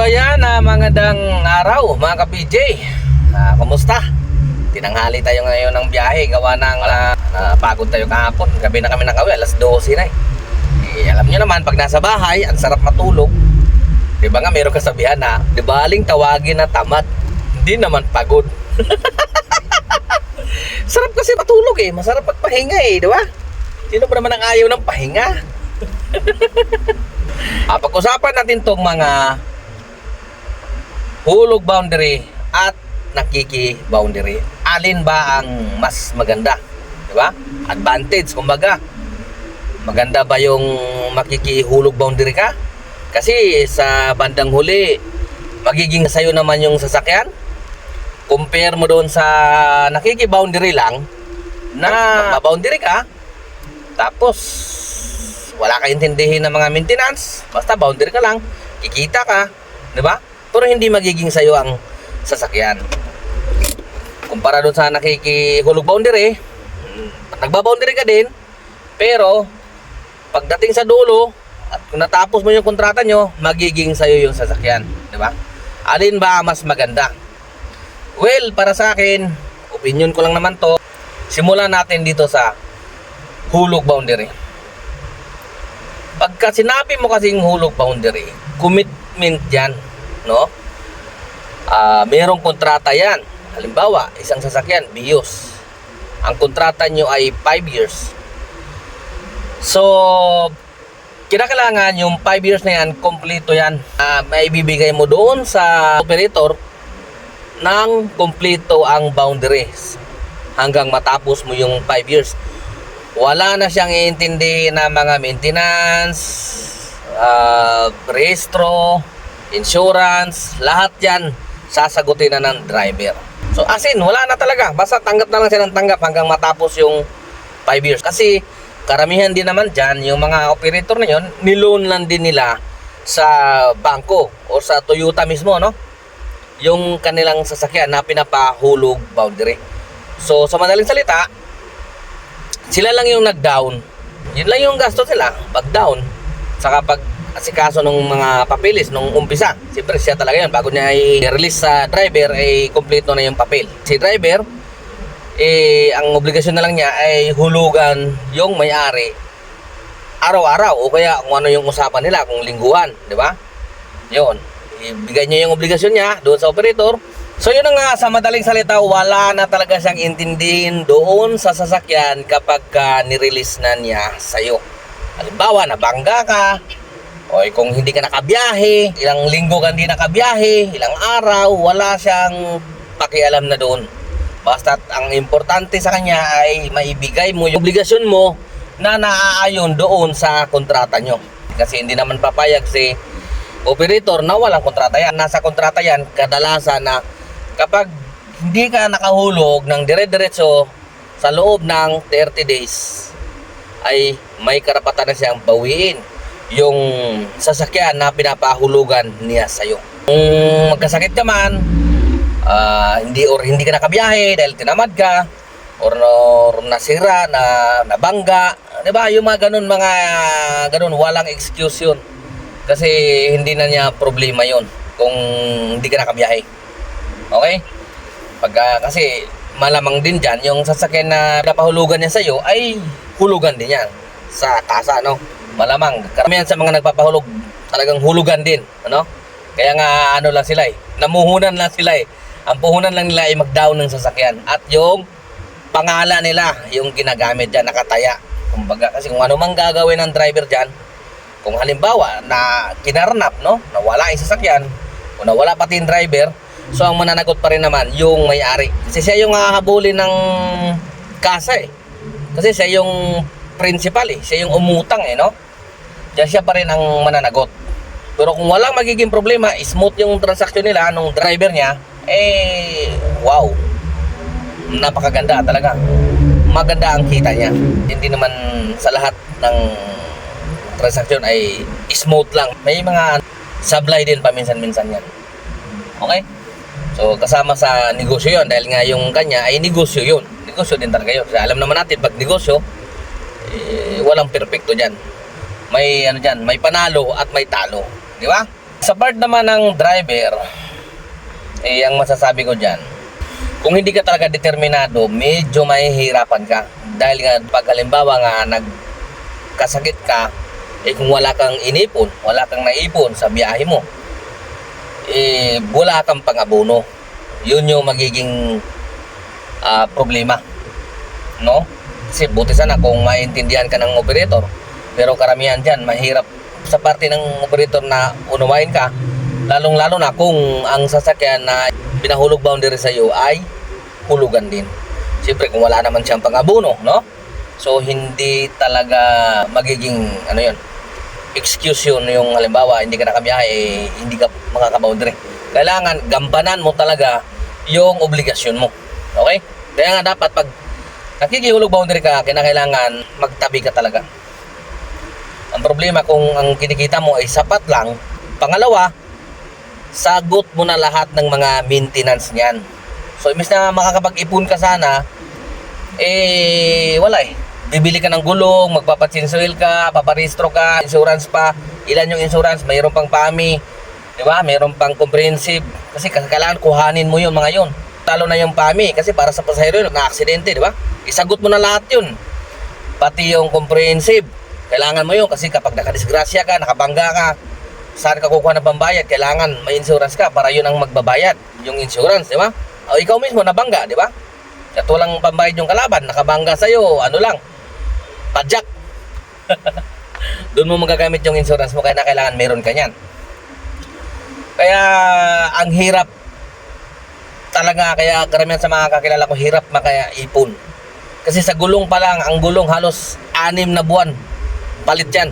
So ayan, uh, magandang araw mga ka-PJ. Ah, kumusta? Tinanghali tayo ngayon ng biyahe. Gawa ng uh, napagod tayo kahapon. Gabi na kami nakawi, alas 12 na eh. eh. Alam nyo naman, pag nasa bahay, ang sarap matulog. Di ba nga, meron kasabihan na, di ba aling tawagin na tamad? Hindi naman pagod. sarap kasi matulog eh. Masarap pagpahinga eh, di ba? Sino ba naman ang ayaw ng pahinga? Ah, pag-usapan natin tong mga hulog boundary at nakiki boundary. Alin ba ang mas maganda? 'Di ba? Advantage kumbaga. Maganda ba yung makikihulog boundary ka? Kasi sa bandang huli, magiging sayo naman yung sasakyan. Compare mo doon sa nakiki-boundary lang na boundary ka. Tapos wala ka intindihin ng mga maintenance, basta boundary ka lang, kikita ka, 'di ba? Pero hindi magiging sayo ang sasakyan. Kumpara doon sa nakikihulog boundary, mm, nagba-boundary ka din, pero pagdating sa dulo at kung natapos mo yung kontrata nyo, magiging sayo yung sasakyan, 'di ba? Alin ba mas maganda? Well, para sa akin, opinion ko lang naman 'to. Simulan natin dito sa hulog boundary pagka sinabi mo kasing hulog boundary, commitment yan, no? Ah, merong kontrata yan. Halimbawa, isang sasakyan, BIOS. Ang kontrata nyo ay 5 years. So, kinakailangan yung 5 years na yan, kompleto yan. Ah, may ibibigay mo doon sa operator ng kompleto ang boundaries hanggang matapos mo yung 5 years wala na siyang iintindi na mga maintenance, uh, rehistro, insurance, lahat yan sasagutin na ng driver. So as in, wala na talaga. Basta tanggap na lang siya ng tanggap hanggang matapos yung 5 years. Kasi karamihan din naman dyan, yung mga operator na yun, niloan lang din nila sa bangko o sa Toyota mismo, no? Yung kanilang sasakyan na pinapahulog boundary. So sa madaling salita, sila lang yung nag-down. Yun lang yung gasto sila, pag-down. Saka pag asikaso ng mga papeles nung umpisa. Siyempre siya talaga yun. Bago niya i-release sa driver, ay kompleto na yung papel. Si driver, eh, ang obligasyon na lang niya ay hulugan yung may-ari araw-araw o kaya kung ano yung usapan nila, kung lingguhan, di ba? Yun. Ibigay niya yung obligasyon niya doon sa operator. So yun nga, sa madaling salita, wala na talaga siyang intindihin doon sa sasakyan kapag ka nirelease na niya sa'yo. Halimbawa, nabangga ka, o kung hindi ka nakabiyahe, ilang linggo ka hindi nakabiyahe, ilang araw, wala siyang pakialam na doon. Basta ang importante sa kanya ay maibigay mo yung obligasyon mo na naaayon doon sa kontrata nyo. Kasi hindi naman papayag si operator na walang kontrata yan. Nasa kontrata yan, kadalasan na kapag hindi ka nakahulog ng dire-diretso sa loob ng 30 days ay may karapatan na siyang bawiin yung sasakyan na pinapahulugan niya sa'yo. Kung magkasakit ka man, ah, hindi or hindi ka nakabiyahe dahil tinamad ka or, or nasira na nabangga, 'di ba? Yung mga ganun mga ganun walang excuse yun. Kasi hindi na niya problema 'yon kung hindi ka nakabiyahe. Okay? Pagka, kasi malamang din dyan, yung sasakyan na napahulugan niya sa'yo ay hulugan din yan sa kasa, no? Malamang. Karamihan sa mga nagpapahulog, talagang hulugan din, ano? Kaya nga, ano lang sila eh, namuhunan lang sila eh. Ang puhunan lang nila ay mag-down ng sasakyan. At yung pangalan nila, yung ginagamit dyan, nakataya. Kumbaga, kasi kung ano mang gagawin ng driver dyan, kung halimbawa na kinarnap, no? Nawala yung sasakyan, o nawala pati yung driver, So ang mananagot pa rin naman yung may-ari. Kasi siya yung hahabulin ng kasa eh. Kasi siya yung principal eh. Siya yung umutang eh, no? Siya pa rin ang mananagot. Pero kung walang magiging problema, smooth yung transaksyon nila nung driver niya, eh, wow. Napakaganda talaga. Maganda ang kita niya. Hindi naman sa lahat ng transaksyon ay smooth lang. May mga sablay din paminsan-minsan yan. Okay? So kasama sa negosyo yon dahil nga yung kanya ay negosyo yun. Negosyo din talaga yun. Kasi alam naman natin pag negosyo, eh, walang perpekto dyan. May ano dyan, may panalo at may talo. Di ba? Sa part naman ng driver, eh, ang masasabi ko dyan, kung hindi ka talaga determinado, medyo mahihirapan ka. Dahil nga, pag halimbawa nga, nagkasakit ka, eh kung wala kang inipon, wala kang naipon sa biyahe mo, eh, wala kang pangabono. Yun yung magiging ah, problema. No? Kasi buti sana kung maintindihan ka ng operator. Pero karamihan dyan, mahirap sa parte ng operator na unawain ka. Lalong-lalo na kung ang sasakyan na pinahulog boundary sa iyo ay hulugan din. Siyempre kung wala naman siyang pangabono, no? So hindi talaga magiging ano 'yon. Excuse yun yung halimbawa hindi ka nakabiyahe, eh, hindi ka makaka-boundary. Kailangan gampanan mo talaga yung obligasyon mo. Okay? Kaya nga dapat pag nakikihulog boundary ka, kinakailangan magtabi ka talaga. Ang problema kung ang kinikita mo ay sapat lang, pangalawa, sagot mo na lahat ng mga maintenance niyan. So, imbes na makakapag-ipon ka sana, eh, wala eh. Bibili ka ng gulong, magpapatsinsoil ka, paparehistro ka, insurance pa. Ilan yung insurance? Mayroon pang PAMI, di ba? Mayroon pang comprehensive. Kasi kailangan kuhanin mo yun, mga yun. Talo na yung PAMI, kasi para sa pasahero yun, na-aksidente, di ba? Isagot mo na lahat yun. Pati yung comprehensive, kailangan mo yun kasi kapag nakadisgrasya ka, nakabangga ka, saan ka kukuha ng pambayad, kailangan may insurance ka para yun ang magbabayad, yung insurance, di ba? O ikaw mismo nabangga, di ba? At walang pambayad yung kalaban, nakabangga sa'yo, ano lang, padjak. Doon mo magagamit yung insurance mo, kaya na kailangan meron ka niyan. Kaya ang hirap talaga, kaya karamihan sa mga kakilala ko, hirap makaipon. Kasi sa gulong pa lang, ang gulong halos anim na buwan. Palit yan.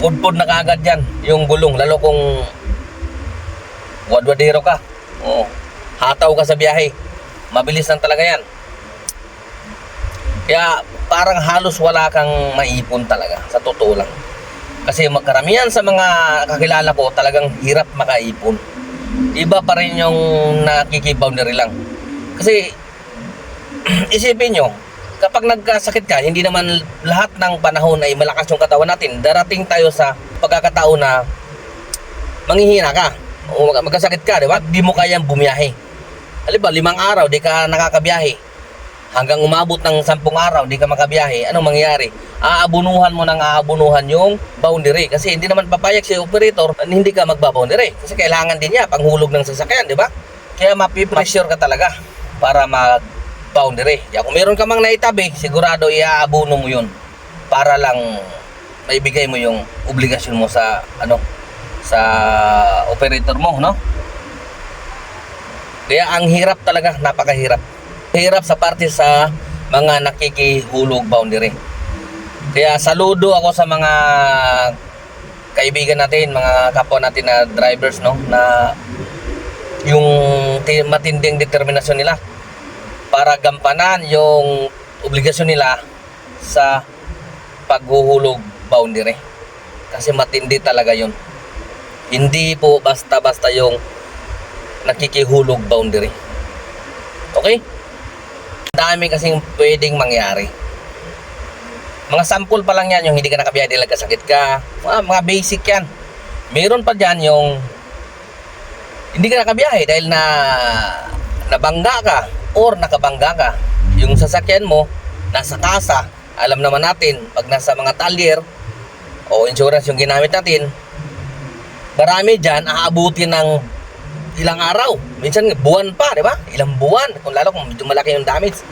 Pudpud na kaagad yan, yung gulong. Lalo kung wadwadero ka. Oo. Hataw ka sa biyahe. Mabilis lang talaga yan. Kaya parang halos wala kang maipon talaga, sa totoo lang. Kasi magkaramihan sa mga kakilala ko talagang hirap makaipon. Iba pa rin yung nakikiboundary lang. Kasi isipin nyo, kapag nagkasakit ka, hindi naman lahat ng panahon ay malakas yung katawan natin. Darating tayo sa pagkakataon na manghihina ka o mag- magkasakit ka, di ba? Di mo kayang bumiyahe. Halimbawa, limang araw, di ka nakakabiyahe. Hanggang umabot ng sampung araw, di ka makabiyahe. Anong mangyayari? Aabunuhan mo ng aabunuhan yung boundary. Kasi hindi naman papayag si operator hindi ka magbaboundary. Kasi kailangan din niya panghulog ng sasakyan, di ba? Kaya mapipressure ka talaga para mag boundary. Ya, kung meron ka mang naitabi, sigurado iaabuno mo yun para lang maibigay mo yung obligasyon mo sa ano sa operator mo, no? Kaya ang hirap talaga, napakahirap. Hirap sa parte sa mga nakikihulog boundary. Kaya saludo ako sa mga kaibigan natin, mga kapwa natin na drivers, no? Na yung ti- matinding determinasyon nila para gampanan yung obligasyon nila sa paghuhulog boundary. Kasi matindi talaga yun. Hindi po basta-basta yung nakikihulog boundary. Okay? Dami kasing pwedeng mangyari. Mga sample pa lang yan, yung hindi ka nakabiyahe dahil nagkasakit ka. Mga, mga basic yan. Meron pa dyan yung hindi ka nakabiyahe dahil na nabangga ka or nakabangga ka. Yung sasakyan mo, nasa kasa. Alam naman natin, pag nasa mga talyer o insurance yung ginamit natin, marami dyan aabutin ng ilang araw. Minsan buwan pa, di ba? Ilang buwan. Kung lalo kung medyo malaki yung damage.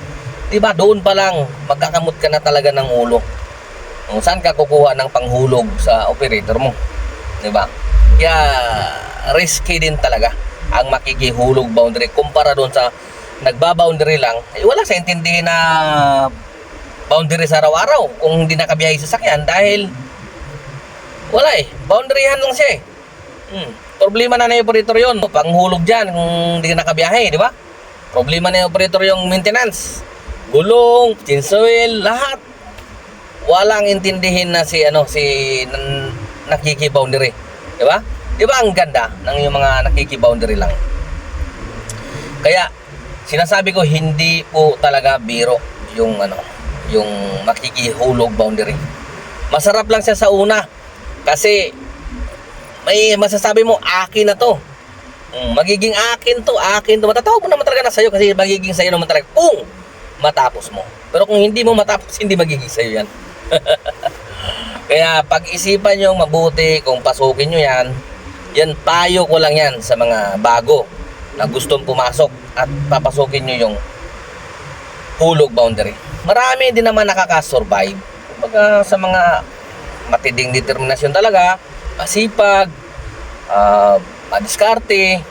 Di ba? Doon pa lang magkakamot ka na talaga ng ulo. Kung saan ka kukuha ng panghulog sa operator mo. Di ba? Kaya risky din talaga ang makikihulog boundary kumpara doon sa nagba-boundary lang. Eh, wala sa intindihin na boundary sa araw-araw kung hindi nakabiyahe sa sakyan dahil wala eh. Boundaryhan lang siya eh. Hmm. Problema na na yung operator yun. Panghulog dyan kung hindi ka nakabiyahe, di ba? Problema na yung operator yung maintenance. Gulong, tinsoil, lahat. Walang intindihin na si ano si nakiki-boundary. Di ba? Di ba ang ganda ng yung mga nakiki-boundary lang. Kaya sinasabi ko hindi po talaga biro yung ano, yung makikihulog boundary. Masarap lang siya sa una kasi may masasabi mo, akin na to. Mm, magiging akin to, akin to. Matatawag mo naman talaga na sa'yo kasi magiging sa'yo naman talaga kung matapos mo. Pero kung hindi mo matapos, hindi magiging sa'yo yan. Kaya pag-isipan nyo mabuti kung pasukin nyo yan, yan payo ko lang yan sa mga bago na gustong pumasok at papasukin nyo yung hulog boundary. Marami din naman nakaka-survive. Kumbaga sa mga matinding determinasyon talaga, masipag, ah, madiskarte,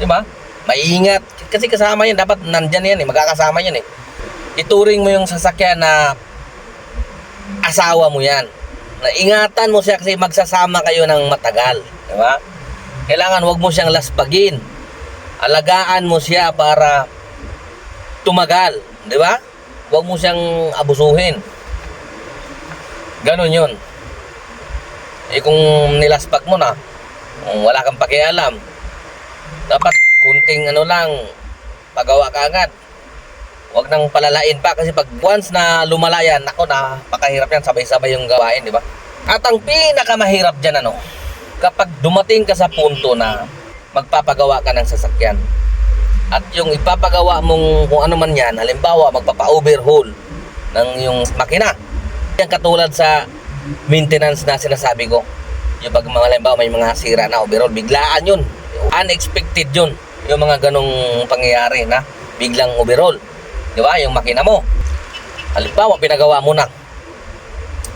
di ba? Maingat. Kasi kasama yan, dapat nandyan yan eh, magkakasama yan eh. Ituring mo yung sasakyan na asawa mo yan. Na ingatan mo siya kasi magsasama kayo ng matagal. Di ba? Kailangan wag mo siyang laspagin. Alagaan mo siya para tumagal. Di ba? Huwag mo siyang abusuhin. Ganon yun. Eh kung nilaspag mo na, kung wala kang pakialam, dapat kunting ano lang, pagawa ka agad. Huwag nang palalain pa kasi pag once na lumala yan, ako na pakahirap yan, sabay-sabay yung gawain, di ba? At ang pinakamahirap dyan ano, kapag dumating ka sa punto na magpapagawa ka ng sasakyan, at yung ipapagawa mong kung ano man yan, halimbawa magpapa-overhaul ng yung makina. Yan katulad sa maintenance na sinasabi ko. Yung pag mga halimbawa may mga sira na overhaul, biglaan yun. Unexpected yun. Yung mga ganong pangyayari na biglang overhaul. Di ba? Yung makina mo. Halimbawa, pinagawa mo na.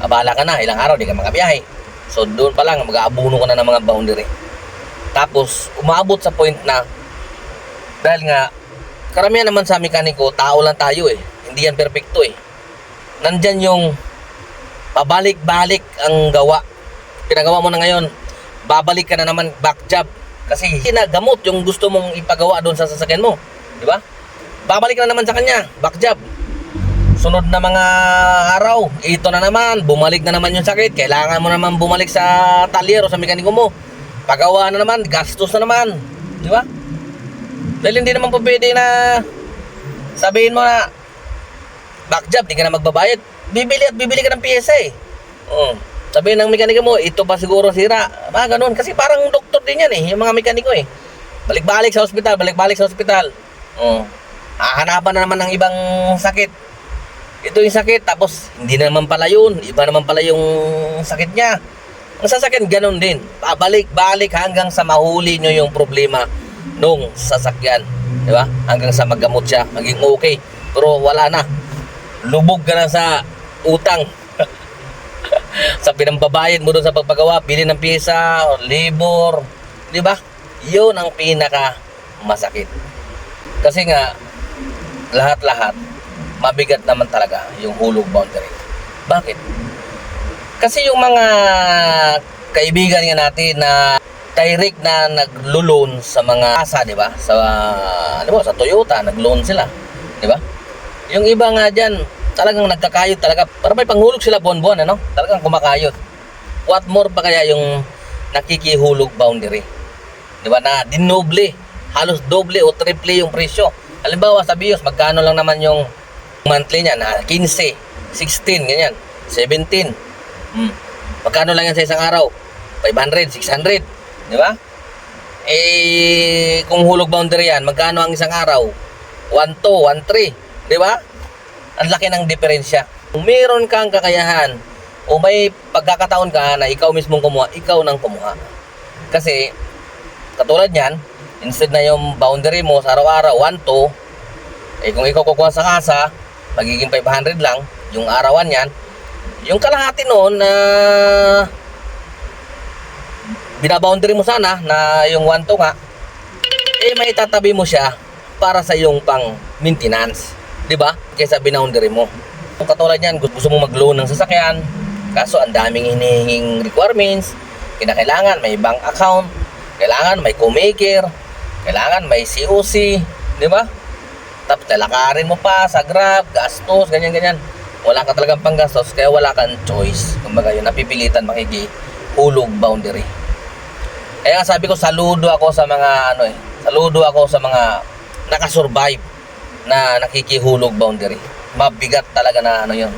Abala ka na, ilang araw, di ka makabiyahe. So doon pa lang, mag-aabuno ka na ng mga boundary. Tapos, umabot sa point na dahil nga, karamihan naman sa mekaniko, tao lang tayo eh. Hindi yan perfecto eh. Nandyan yung pabalik-balik ang gawa. Pinagawa mo na ngayon, babalik ka na naman back job. Kasi ginagamot yung gusto mong ipagawa doon sa sasakyan mo. Di ba? Babalik na naman sa kanya, back job. Sunod na mga araw, ito na naman, bumalik na naman yung sakit. Kailangan mo naman bumalik sa talyer o sa mekaniko mo. Pagawa na naman, gastos na naman. Di ba? Dahil hindi naman po pwede na sabihin mo na back job, di ka na magbabayad. Bibili at bibili ka ng pyesa eh. Oo. Sabihin ng mekaniko mo, ito pa siguro sira. Mga ganun. Kasi parang doktor din yan eh, yung mga mekaniko eh. Balik-balik sa ospital, balik-balik sa ospital. Oo. Hahanapan na naman ng ibang sakit. Ito yung sakit, tapos hindi na naman pala yun. Iba naman pala yung sakit niya. Ang sasakyan, ganun din. Pabalik-balik hanggang sa mahuli nyo yung problema nung sasakyan. Di ba? Hanggang sa maggamot siya, maging okay. Pero wala na. Lubog ka na sa utang. sa pinambabayad mo doon sa pagpagawa, bili ng pyesa, labor. Di ba? Yun ang pinaka masakit. Kasi nga, lahat-lahat, mabigat naman talaga yung hulog boundary. Bakit? Kasi yung mga kaibigan nga natin na direct na naglo-loan sa mga asa, di ba? Sa, ano ba, sa Toyota, nag-loan sila. Di ba? Yung iba nga dyan, talagang nagkakayod talaga. Para may panghulog sila buwan-buwan, ano? Talagang kumakayod. What more pa kaya yung nakikihulog boundary? Di ba? Na dinoble. Halos doble o triple yung presyo. Halimbawa sa BIOS, magkano lang naman yung monthly niya na 15, 16, ganyan, 17. Hmm. Magkano lang yan sa isang araw? 500, 600. Di ba? Eh, kung hulog boundary yan, magkano ang isang araw? 1, 2, 1, 3. Di ba? Ang laki ng diferensya. Kung meron kang kakayahan o may pagkakataon ka na ikaw mismong kumuha, ikaw nang kumuha. Kasi, katulad niyan, instead na yung boundary mo sa araw-araw, 1, 2, eh kung ikaw kukuha sa kasa, magiging 500 lang, yung arawan yan, yung kalahati noon na binaboundary mo sana na yung 1 to nga, eh may tatabi mo siya para sa iyong pang maintenance. 'Di ba? Kaysa binoundary mo. Kung katulad niyan, gusto mo mag-loan ng sasakyan, kaso ang daming hinihinging requirements, kinakailangan may bank account, kailangan may co-maker, kailangan may COC, 'di ba? Tapos lalakarin mo pa sa Grab, gastos, ganyan-ganyan. Wala ka talagang panggastos, kaya wala kang choice. Kumbaga yun, napipilitan makikihulog boundary. Kaya sabi ko, saludo ako sa mga ano eh, saludo ako sa mga nakasurvive na nakikihulog boundary. Mabigat talaga na ano yun,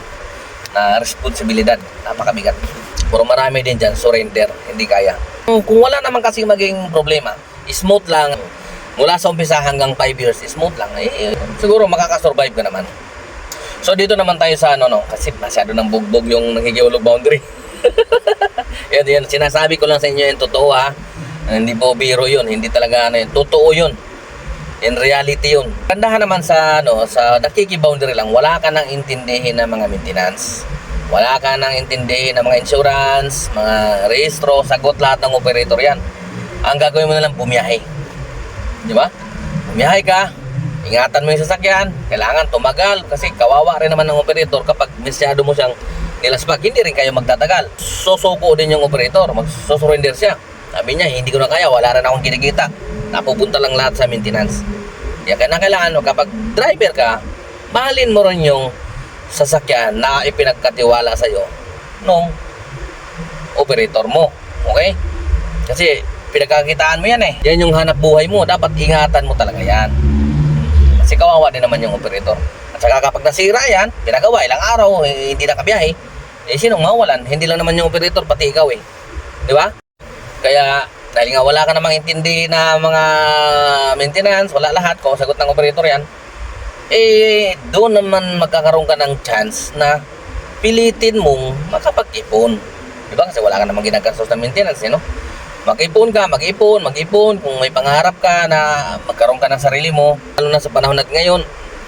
na responsibilidad, napakabigat. Pero marami din dyan, surrender, hindi kaya. Kung wala naman kasi maging problema, smooth lang, mula sa umpisa hanggang 5 years, smooth lang, eh, siguro makakasurvive ka naman. So dito naman tayo sa ano no, kasi masyado ng bugbog yung nakikiulog boundary. yan, yan, sinasabi ko lang sa inyo yung totoo ha. Hindi po biro yun, hindi talaga ano yun, totoo yun. In reality yun. Kandahan naman sa ano, sa nakiki-boundary lang, wala ka nang intindihin ng mga maintenance. Wala ka nang intindihin ng mga insurance, mga rehistro, sagot lahat ng operator yan. Ang gagawin mo na lang, bumiyahe. Di ba? Bumiyahe ka, ingatan mo yung sasakyan, kailangan tumagal kasi kawawa rin naman ng operator kapag misyado mo siyang nilasbag, hindi rin kayo magtatagal. Susuko din yung operator, magsusurrender siya. Sabi niya, hindi ko na kaya, wala rin akong kinikita. Napupunta lang lahat sa maintenance. Kaya kailangan, kailangan mo, kapag driver ka, mahalin mo rin yung sasakyan na ipinagkatiwala sa'yo nung operator mo. Okay? Kasi pinagkakitaan mo yan eh. Yan yung hanap buhay mo. Dapat ingatan mo talaga yan. Kasi kawawa din naman yung operator. At saka kapag nasira yan, pinagawa ilang araw, eh, hindi nakabiyahe, eh sinong mawalan? Hindi lang naman yung operator, pati ikaw eh. Di ba? Kaya dahil nga wala ka namang intindi na mga maintenance, wala lahat, kung sagot ng operator yan, eh doon naman magkakaroon ka ng chance na pilitin mong makapag-ipon. Di ba? Kasi wala ka namang ginagastos ng maintenance, eh, no? Mag-ipon ka, mag-ipon, mag-ipon. Kung may pangarap ka na magkaroon ka ng sarili mo, lalo na sa panahon natin ngayon,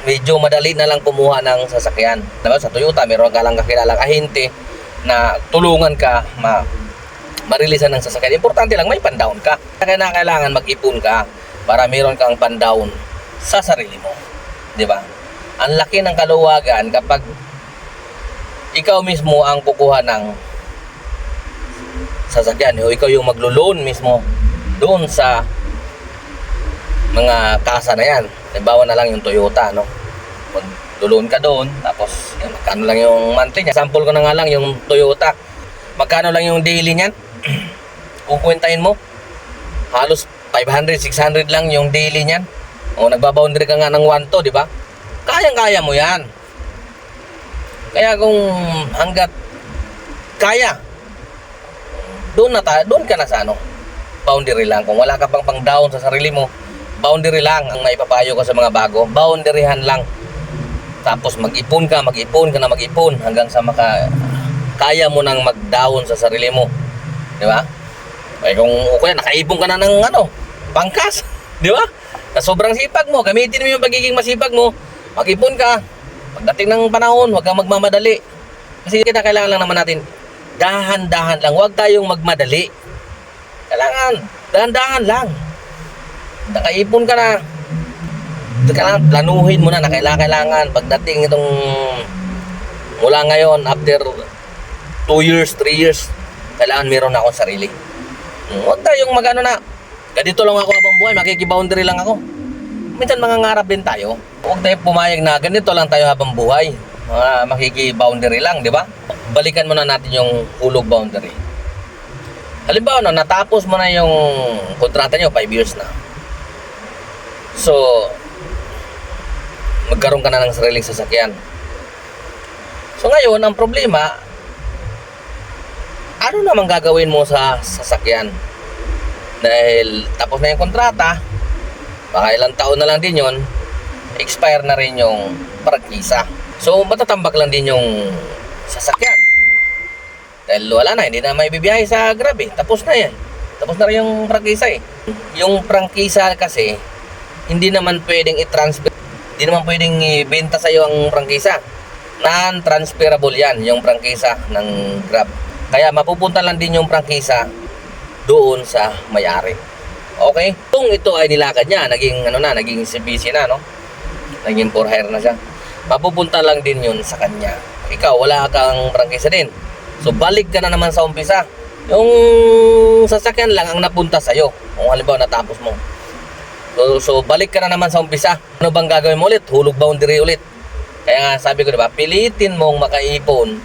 medyo madali na lang kumuha ng sasakyan. Diba? Sa Toyota, meron ka lang kakilalang ahente na tulungan ka ma marilisan ng sasakyan. Importante lang may pandown ka. Kaya na kailangan mag-ipon ka para meron kang pandown sa sarili mo. 'Di ba? Ang laki ng kaluwagan kapag ikaw mismo ang kukuha ng sasakyan o ikaw yung maglo-loan mismo doon sa mga kasa na yan. Halimbawa na lang yung Toyota, no? Mag-loan ka doon, tapos yan, magkano lang yung monthly niya. Sample ko na nga lang yung Toyota. Magkano lang yung daily niyan? Kung kwentahin mo, halos 500, 600 lang yung daily niyan. O nagbaboundary ka nga ng 1 to, di ba? Kayang-kaya mo yan. Kaya kung hanggat kaya, doon na tayo, doon ka na sa ano, boundary lang. Kung wala ka pang pang down sa sarili mo, boundary lang ang maipapayo ko sa mga bago. Boundaryhan lang. Tapos mag-ipon ka, mag-ipon ka na mag-ipon hanggang sa maka kaya mo nang mag-down sa sarili mo. Di ba? Ay kung okay, nakaipon ka na ng ano, pangkas. Di ba? Sa sobrang sipag mo, gamitin mo yung pagiging masipag mo. Mag-ipon ka. Pagdating ng panahon, huwag kang magmamadali. Kasi kita kailangan lang naman natin dahan-dahan lang. Huwag tayong magmadali. Kailangan, dahan-dahan lang. Nakaipon ka na. Kailangan planuhin mo na na kailangan, pagdating itong mula ngayon after 2 years, 3 years, kailangan meron na akong sarili. Hmm, Huwag tayong magano na, ganito lang ako habang buhay, makikiboundary lang ako. Minsan mangangarap din tayo. Huwag tayo pumayag na ganito lang tayo habang buhay. Mga makikiboundary lang, di ba? Balikan muna natin yung hulog boundary. Halimbawa, no, natapos mo na yung kontrata nyo, 5 years na. So, magkaroon ka na ng sariling sasakyan. So ngayon, ang problema, ano naman gagawin mo sa sasakyan? Dahil tapos na yung kontrata, baka ilang taon na lang din yon expire na rin yung prangkisa. So matatambak lang din yung sasakyan. Dahil wala na, hindi na may bibiyahe sa Grab eh. Tapos na yan. Tapos na rin yung prangkisa eh. Yung prangkisa kasi, hindi naman pwedeng i-transfer. Hindi naman pwedeng ibenta sa iyo ang prangkisa. Non-transferable yan, yung prangkisa ng Grab. Kaya mapupunta lang din yung prangkisa doon sa may-ari. Okay? Kung ito ay nilakad niya, naging ano na, naging CBC na, no? Naging for hire na siya. Mapupunta lang din yun sa kanya. Ikaw, wala kang prangkisa din. So, balik ka na naman sa umpisa. Yung sasakyan lang ang napunta sa'yo. Kung halimbawa natapos mo. So, so, balik ka na naman sa umpisa. Ano bang gagawin mo ulit? Hulog boundary ulit. Kaya nga sabi ko, di ba, pilitin mong makaipon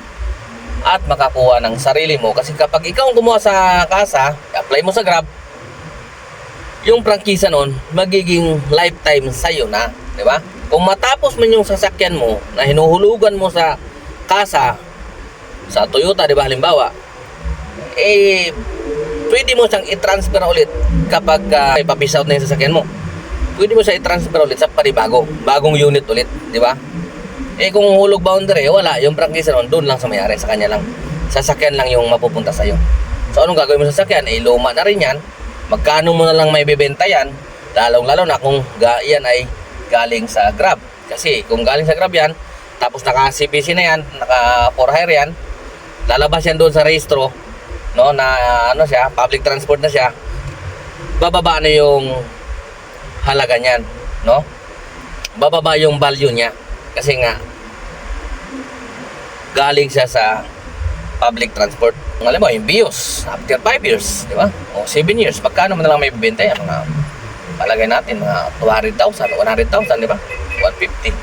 at makakuha ng sarili mo. Kasi kapag ikaw ang gumawa sa kasa, apply mo sa Grab, yung prangkisa nun, magiging lifetime sa'yo na. Di ba? Kung matapos mo yung sasakyan mo na hinuhulugan mo sa kasa, sa Toyota, di ba, halimbawa, eh, pwede mo siyang i-transfer ulit kapag uh, ipapiss out na yung sasakyan mo. Pwede mo siya i-transfer ulit sa panibago, bagong unit ulit, di ba? Eh kung hulog boundary, wala, yung prangkisa nun, doon lang sa mayari, sa kanya lang. Sasakyan lang yung mapupunta sa'yo. So anong gagawin mo sa sasakyan? Eh luma na rin yan. Magkano mo na lang may bibenta yan? Lalong lalo na kung ga, ay galing sa Grab. Kasi kung galing sa Grab yan, tapos naka CPC na yan, naka for hire yan, lalabas yan doon sa rehistro, no, na ano siya, public transport na siya, bababa na yung halaga niyan, no? Bababa yung value niya kasi nga galing siya sa public transport. Alam mo, yung BIOS, after 5 years, di ba? O 7 years, magkano mo na lang may bibenta yan? Mga, palagay natin, mga 200,000, 100,000, di ba? 150.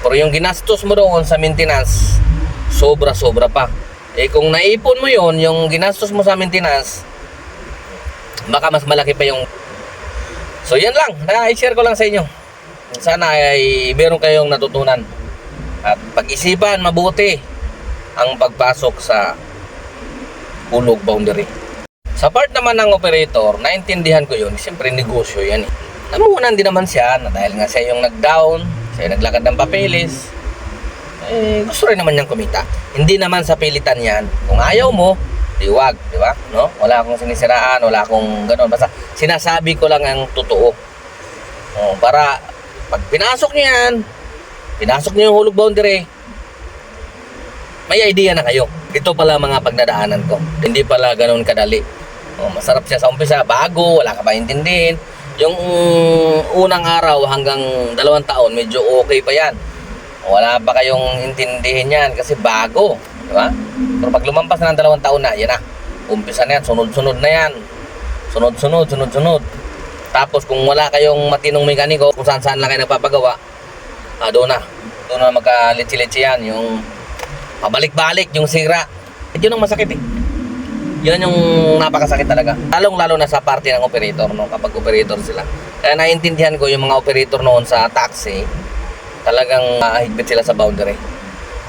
Pero yung ginastos mo doon sa maintenance, sobra-sobra pa. Eh kung naipon mo yon yung ginastos mo sa maintenance, baka mas malaki pa yung... So yan lang, na-share ko lang sa inyo. Sana ay meron kayong natutunan. At pag-isipan mabuti ang pagpasok sa hulog boundary. Sa part naman ng operator, naintindihan ko yun. Siyempre, negosyo yan eh. Namuhunan din naman siya na dahil nga siya yung nag-down, siya yung naglakad ng papeles. Eh, gusto rin naman niyang kumita. Hindi naman sa pilitan yan. Kung ayaw mo, di wag, di ba? No? Wala akong sinisiraan, wala akong gano'n. Basta sinasabi ko lang ang totoo. Oh, para pag pinasok niyo yan, pinasok niyo yung hulog boundary, may idea na kayo. Ito pala mga pagdadaanan ko. Hindi pala ganun kadali. Oh, masarap siya sa umpisa, bago, wala ka pa intindihin. Yung mm, unang araw hanggang dalawang taon, medyo okay pa yan. Wala pa kayong intindihin yan kasi bago. Di ba? Pero pag lumampas na ng dalawang taon na, yan na. Umpisa na yan, sunod-sunod na yan. Sunod-sunod, sunod-sunod. Tapos kung wala kayong matinong mekaniko, kung saan-saan lang kayo nagpapagawa, ah, doon na. Doon na magka-litsi-litsi yan. Yung pabalik-balik, yung sira. Yun ang masakit eh. Yun yung napakasakit talaga. Lalong-lalo na sa parte ng operator, no? kapag operator sila. Kaya naiintindihan ko yung mga operator noon sa taxi, talagang uh, higpit sila sa boundary.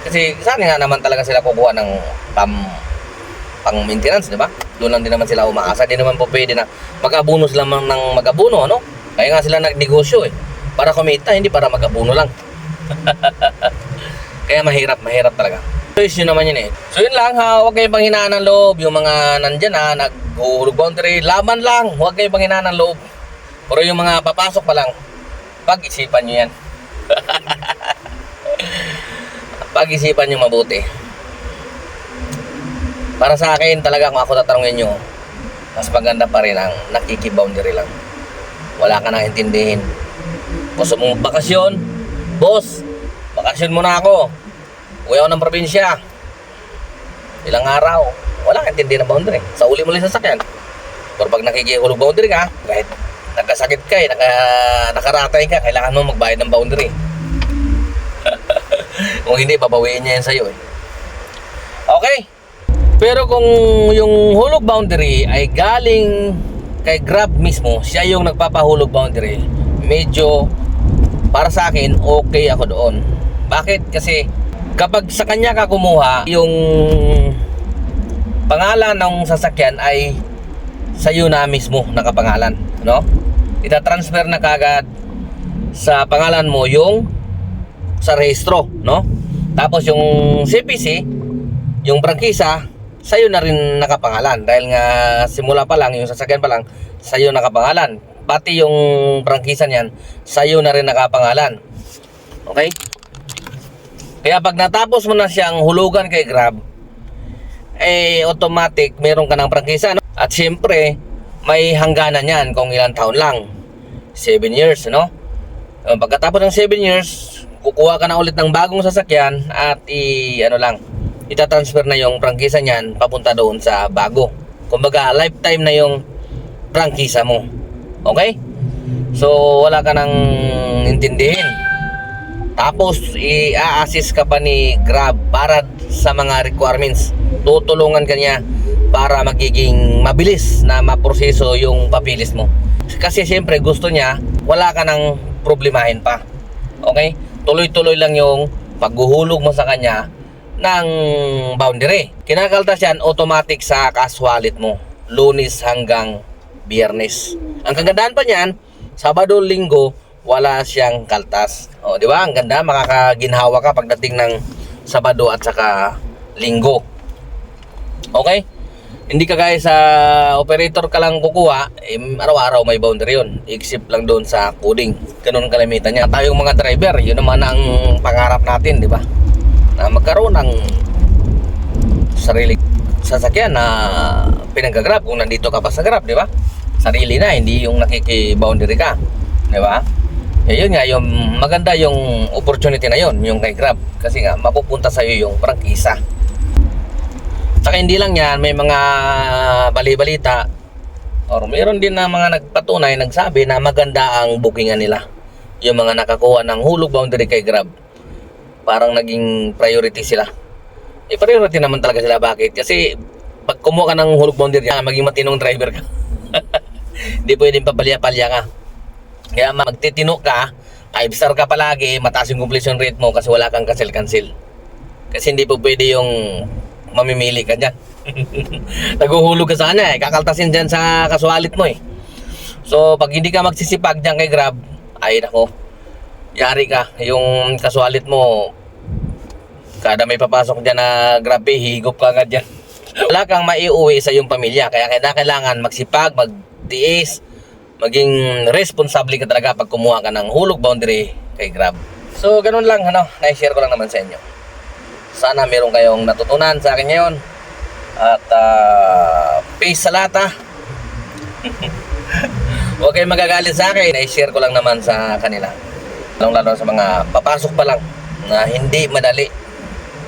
Kasi saan nga naman talaga sila kukuha ng pam pang maintenance, di ba? Doon lang din naman sila umaasa. Di naman po pwede na mag-abuno sila man ng mag-abuno, ano? Kaya nga sila nagnegosyo eh. Para kumita, hindi para mag-abuno lang. Kaya mahirap, mahirap talaga. Choice yun naman yun eh. So yun lang ha, huwag kayong panghinaan ng loob. Yung mga nandyan ha, nag-uhulog boundary, laban lang. Huwag kayong panghinaan ng loob. Pero yung mga papasok pa lang, pag-isipan nyo yan. pag-isipan nyo mabuti. Para sa akin talaga kung ako tatanungin nyo, mas maganda pa rin ang nakiki-boundary lang. Wala ka nang intindihin. Gusto mong bakasyon? Boss, bakasyon muna ako. Uwi ako ng probinsya. Ilang araw. Wala kang intindihin ng boundary. Sa uli mo lang sa sakyan. Pero pag nakikihulog boundary ka, kahit nagkasakit ka, eh, naka, nakaratay ka, kailangan mo magbayad ng boundary. kung hindi, babawiin niya yan sa'yo eh. Okay. Pero kung yung hulog boundary ay galing kay Grab mismo, siya yung nagpapahulog boundary, medyo para sa akin, okay ako doon. Bakit? Kasi kapag sa kanya ka kumuha, yung pangalan ng sasakyan ay sa iyo na mismo nakapangalan, no? Ita-transfer na kagad sa pangalan mo yung sa rehistro, no? Tapos yung CPC, yung prangkisa, sa iyo na rin nakapangalan dahil nga simula pa lang yung sasakyan pa lang sa iyo nakapangalan. Pati yung prangkisa niyan, sa iyo na rin nakapangalan. Okay? Kaya pag natapos mo na siyang hulugan kay Grab, eh automatic meron ka ng prangkisa. No? At siyempre, may hangganan yan kung ilang taon lang. 7 years, no? Uh, Pagkatapos ng 7 years, kukuha ka na ulit ng bagong sasakyan at i ano lang, itatransfer na yung prangkisa niyan papunta doon sa bago. Kumbaga, lifetime na yung prangkisa mo. Okay? So, wala ka nang intindihin. Tapos, i-assist ka pa ni Grab para sa mga requirements. Tutulungan ka niya para magiging mabilis na maproseso yung papilis mo. Kasi siyempre gusto niya, wala ka nang problemahin pa. Okay? Tuloy-tuloy lang yung paghuhulog mo sa kanya ng boundary. Kinakaltas yan automatic sa cash wallet mo. lunis hanggang biyernes. Ang kagandahan pa niyan, Sabado, Linggo, wala siyang kaltas. O, di ba? Ang ganda, makakaginhawa ka pagdating ng Sabado at saka Linggo. Okay? Hindi ka guys sa operator ka lang kukuha, eh, araw-araw may boundary yun. Except lang doon sa coding. Ganun ang kalimitan niya. Tayong mga driver, yun naman ang pangarap natin, di ba? Na magkaroon ng sarili sasakyan na pinagagrab kung nandito ka pa sa grab, di ba? Sarili na, hindi yung nakiki-boundary ka, di ba? Eh, yun nga, yung maganda yung opportunity na yun, yung kay Grab. Kasi nga, mapupunta sa'yo yung prangkisa. Tsaka hindi lang yan, may mga bali-balita or meron din na mga nagpatunay, nagsabi na maganda ang bookingan nila. Yung mga nakakuha ng hulog boundary kay Grab. Parang naging priority sila. Eh, priority naman talaga sila. Bakit? Kasi pag kumuha ka ng hulog boundary, ah, maging matinong driver ka. Hindi pwedeng papalya-palya ka. Kaya magtitino ka, 5 star ka palagi, mataas yung completion rate mo kasi wala kang cancel-cancel. Kasi hindi po pwede yung mamimili ka dyan. Naguhulog ka sa kanya eh. Kakaltasin dyan sa kasualit mo eh. So, pag hindi ka magsisipag dyan kay Grab, ay nako, yari ka. Yung kasualit mo, kada may papasok dyan na Grab pay, higop ka agad dyan. Wala kang maiuwi sa iyong pamilya. Kaya kailangan magsipag, magtiis, maging responsable ka talaga pag kumuha ka ng hulog boundary kay Grab. So, ganun lang, ano, na-share ko lang naman sa inyo. Sana meron kayong natutunan sa akin ngayon. At ah, peace sa lahat ha. Huwag kayong magagalit sa akin. Na-share ko lang naman sa kanila. Lalo lalo sa mga papasok pa lang na hindi madali.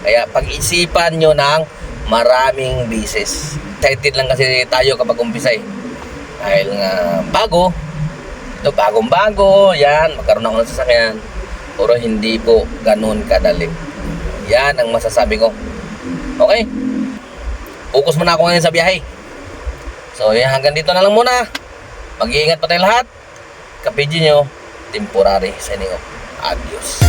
Kaya pag-isipan nyo ng maraming bises. Excited lang kasi tayo kapag umpisa eh. Dahil nga bago, ito bagong bago, yan, magkaroon ako ng sasakyan. Pero hindi po ganun kadali. Yan ang masasabi ko. Okay? Focus muna ako ngayon sa biyahe. So, yan, hanggang dito na lang muna. Mag-iingat pa tayo lahat. Kapidyo nyo, temporary. Signing off. Adios.